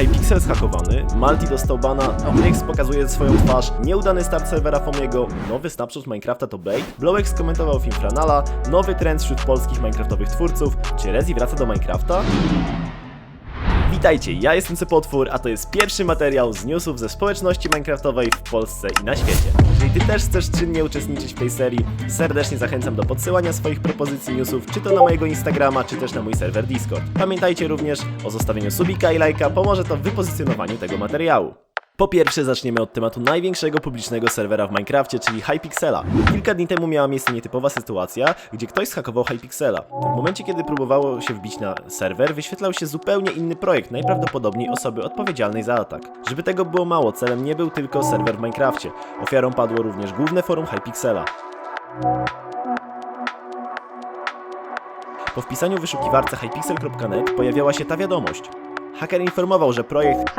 Hypixel zhakowany, Malti dostał bana, Nyx pokazuje swoją twarz, nieudany start serwera Fomiego, nowy snapshot Minecrafta to bait, Blowek skomentował film Franala, nowy trend wśród polskich Minecraftowych twórców, czy Rezi wraca do Minecrafta? Witajcie, ja jestem Cepotwór, a to jest pierwszy materiał z newsów ze społeczności minecraftowej w Polsce i na świecie. Ty też chcesz czynnie uczestniczyć w tej serii, serdecznie zachęcam do podsyłania swoich propozycji newsów, czy to na mojego Instagrama, czy też na mój serwer Discord. Pamiętajcie również o zostawieniu subika i lajka, pomoże to w wypozycjonowaniu tego materiału. Po pierwsze zaczniemy od tematu największego publicznego serwera w Minecrafcie, czyli Hypixela. Kilka dni temu miała miejsce nietypowa sytuacja, gdzie ktoś zhakował Hypixela. W momencie, kiedy próbowało się wbić na serwer, wyświetlał się zupełnie inny projekt, najprawdopodobniej osoby odpowiedzialnej za atak. Żeby tego było mało, celem nie był tylko serwer w Minecrafcie. Ofiarą padło również główne forum Hypixela. Po wpisaniu w wyszukiwarce hypixel.net pojawiała się ta wiadomość. Haker informował, że projekt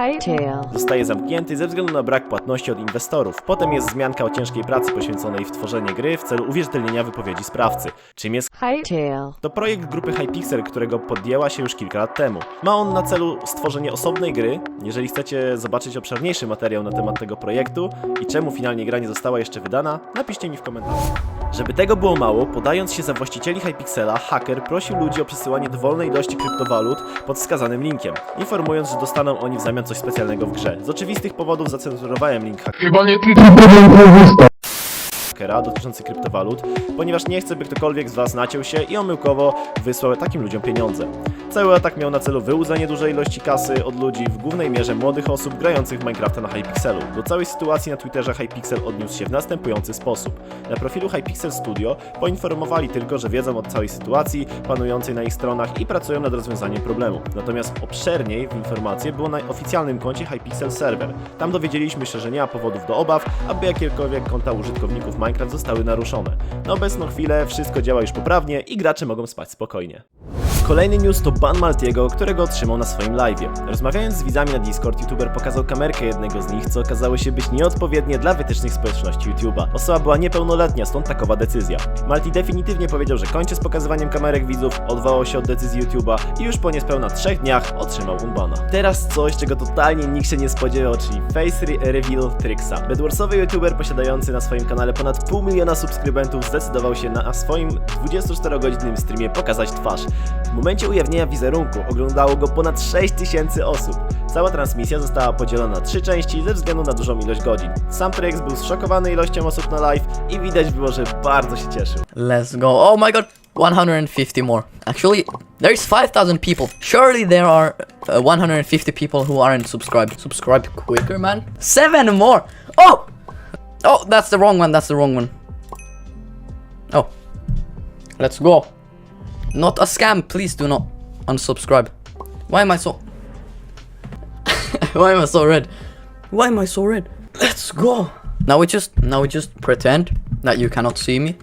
zostaje zamknięty ze względu na brak płatności od inwestorów. Potem jest wzmianka o ciężkiej pracy poświęconej w tworzenie gry w celu uwierzytelnienia wypowiedzi sprawcy. Czym jest Hightail. to projekt grupy Hypixel, którego podjęła się już kilka lat temu. Ma on na celu stworzenie osobnej gry. Jeżeli chcecie zobaczyć obszerniejszy materiał na temat tego projektu i czemu finalnie gra nie została jeszcze wydana, napiszcie mi w komentarzu. Żeby tego było mało, podając się za właścicieli Hypixela, haker prosił ludzi o przesyłanie dowolnej ilości kryptowalut pod wskazanym linkiem, informując, że dostaną oni w zamian coś specjalnego w grze. Z oczywistych powodów zacenzurowałem link Chyba nie problem hakera dotyczący kryptowalut, ponieważ nie chcę, by ktokolwiek z Was naciął się i omyłkowo wysłał takim ludziom pieniądze. Cały atak miał na celu wyłudzenie dużej ilości kasy od ludzi, w głównej mierze młodych osób grających w Minecrafta na Hypixelu. Do całej sytuacji na Twitterze Hypixel odniósł się w następujący sposób. Na profilu Hypixel Studio poinformowali tylko, że wiedzą o całej sytuacji panującej na ich stronach i pracują nad rozwiązaniem problemu. Natomiast obszerniej w informacje było na oficjalnym koncie Hypixel Server. Tam dowiedzieliśmy się, że nie ma powodów do obaw, aby jakiekolwiek konta użytkowników Minecraft zostały naruszone. Na obecną chwilę wszystko działa już poprawnie i gracze mogą spać spokojnie. Kolejny news to ban Maltiego, którego otrzymał na swoim live'ie. Rozmawiając z widzami na Discord, youtuber pokazał kamerkę jednego z nich, co okazało się być nieodpowiednie dla wytycznych społeczności YouTube'a. Osoba była niepełnoletnia, stąd takowa decyzja. Malti definitywnie powiedział, że kończy z pokazywaniem kamerek widzów, odwołał się od decyzji YouTube'a i już po niespełna trzech dniach otrzymał unbana. Teraz coś, czego totalnie nikt się nie spodziewał, czyli face re reveal Trixa. Bedwarsowy youtuber posiadający na swoim kanale ponad pół miliona subskrybentów zdecydował się na swoim 24-godzinnym streamie pokazać twarz. W momencie ujawnienia wizerunku oglądało go ponad 6000 osób. Cała transmisja została podzielona na trzy części ze względu na dużą ilość godzin. Sam Trix był zszokowany ilością osób na live i widać było, że bardzo się cieszył. Let's go. Oh my god. 150 more. Actually, there's 5,000 people. Surely there are uh, 150 people who aren't subscribed. Subscribe quicker, man. Seven more. Oh! Oh, that's the wrong one. That's the wrong one. Oh. Let's go. Not a scam. Please do not unsubscribe. Why am I so... Why am I so red? Why am I so red? Let's go. Now we just, now we just pretend that you cannot see me.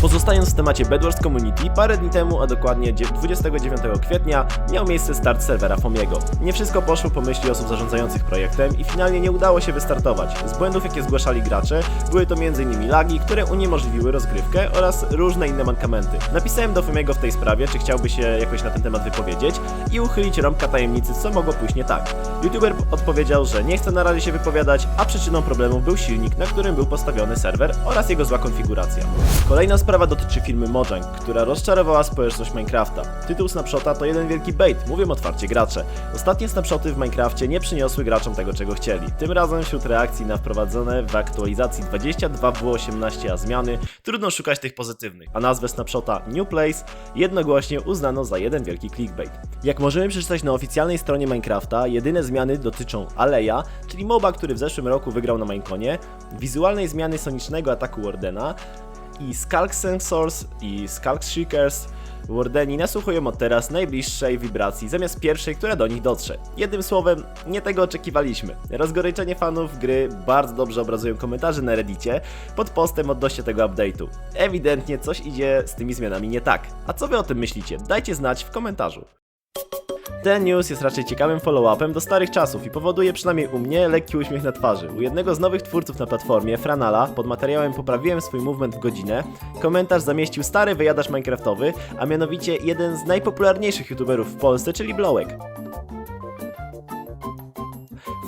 Pozostając w temacie Bedwars Community, parę dni temu, a dokładnie dzie- 29 kwietnia, miał miejsce start serwera Fomiego. Nie wszystko poszło po myśli osób zarządzających projektem i finalnie nie udało się wystartować. Z błędów, jakie zgłaszali gracze, były to m.in. lagi, które uniemożliwiły rozgrywkę oraz różne inne mankamenty. Napisałem do Fomiego w tej sprawie, czy chciałby się jakoś na ten temat wypowiedzieć i uchylić rąbka tajemnicy, co mogło pójść nie tak. YouTuber odpowiedział, że nie chce na razie się wypowiadać, a przyczyną problemów był silnik, na którym był postawiony serwer oraz jego zła konfiguracja. Kolejna sprawa dotyczy firmy Mojang, która rozczarowała społeczność Minecrafta. Tytuł snapshota to jeden wielki bait, mówią otwarcie gracze. Ostatnie snapshoty w Minecrafcie nie przyniosły graczom tego, czego chcieli. Tym razem wśród reakcji na wprowadzone w aktualizacji 22W18 zmiany trudno szukać tych pozytywnych, a nazwę snapshota New Place jednogłośnie uznano za jeden wielki clickbait. Jak możemy przeczytać na oficjalnej stronie Minecrafta, jedyne zmiany dotyczą Aleja, czyli moba, który w zeszłym roku wygrał na Mineconie, wizualnej zmiany sonicznego ataku Wardena, i Skulk Sensors i Skulk Shriekers Wardeni nasłuchują od teraz najbliższej wibracji zamiast pierwszej, która do nich dotrze. Jednym słowem, nie tego oczekiwaliśmy. Rozgoryczenie fanów gry bardzo dobrze obrazują komentarze na reddicie pod postem odnośnie tego update'u. Ewidentnie coś idzie z tymi zmianami nie tak. A co wy o tym myślicie? Dajcie znać w komentarzu. Ten news jest raczej ciekawym follow-upem do starych czasów i powoduje przynajmniej u mnie lekki uśmiech na twarzy. U jednego z nowych twórców na platformie, Franala, pod materiałem poprawiłem swój movement w godzinę, komentarz zamieścił stary wyjadacz minecraftowy, a mianowicie jeden z najpopularniejszych youtuberów w Polsce, czyli Blowek.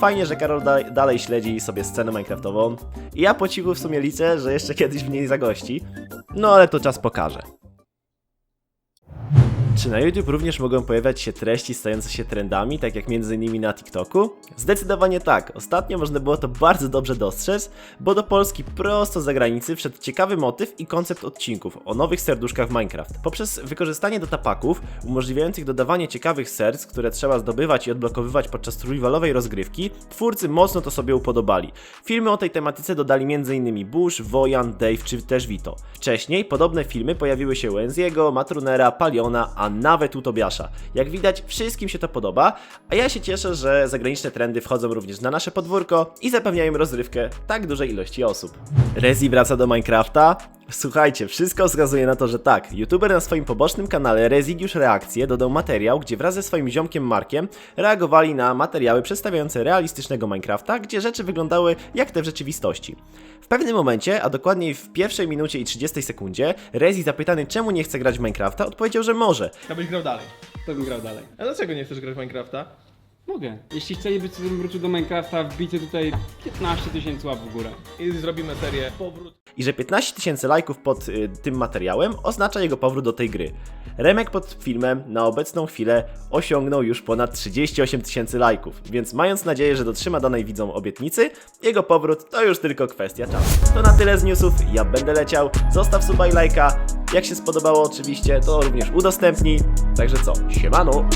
Fajnie, że Karol da dalej śledzi sobie scenę Minecraftową. I ja po cichu w sumie liczę, że jeszcze kiedyś w niej zagości. No ale to czas pokaże. Czy na YouTube również mogą pojawiać się treści stające się trendami, tak jak innymi na TikToku? Zdecydowanie tak. Ostatnio można było to bardzo dobrze dostrzec, bo do Polski prosto z zagranicy wszedł ciekawy motyw i koncept odcinków o nowych serduszkach w Minecraft. Poprzez wykorzystanie datapaków umożliwiających dodawanie ciekawych serc, które trzeba zdobywać i odblokowywać podczas survivalowej rozgrywki, twórcy mocno to sobie upodobali. Filmy o tej tematyce dodali m.in. Bush, Wojan, Dave czy też Vito. Wcześniej podobne filmy pojawiły się u Enziego, Matrunera, Paliona, a nawet u Tobiasza. Jak widać, wszystkim się to podoba, a ja się cieszę, że zagraniczne trendy wchodzą również na nasze podwórko i zapewniają rozrywkę tak dużej ilości osób. Rezi wraca do Minecrafta? Słuchajcie, wszystko wskazuje na to, że tak. YouTuber na swoim pobocznym kanale Rezidiusz Reakcje dodał materiał, gdzie wraz ze swoim ziomkiem Markiem reagowali na materiały przedstawiające realistycznego Minecrafta, gdzie rzeczy wyglądały jak te w rzeczywistości. W pewnym momencie, a dokładniej w pierwszej minucie i 30 sekundzie, Rezi zapytany czemu nie chce grać w Minecrafta, odpowiedział, że może. To byś grał dalej. To bym grał dalej. A dlaczego nie chcesz grać w Minecrafta? Mogę. Jeśli chcieliby, żebym wrócił do Minecrafta, wbijcie tutaj 15 tysięcy łap w górę. I zrobimy serię powrót. I że 15 tysięcy lajków pod y, tym materiałem oznacza jego powrót do tej gry. Remek pod filmem na obecną chwilę osiągnął już ponad 38 tysięcy lajków, więc mając nadzieję, że dotrzyma danej widzom obietnicy, jego powrót to już tylko kwestia czasu. To na tyle z newsów, ja będę leciał, zostaw suba i lajka, jak się spodobało oczywiście, to również udostępnij, także co, siemano!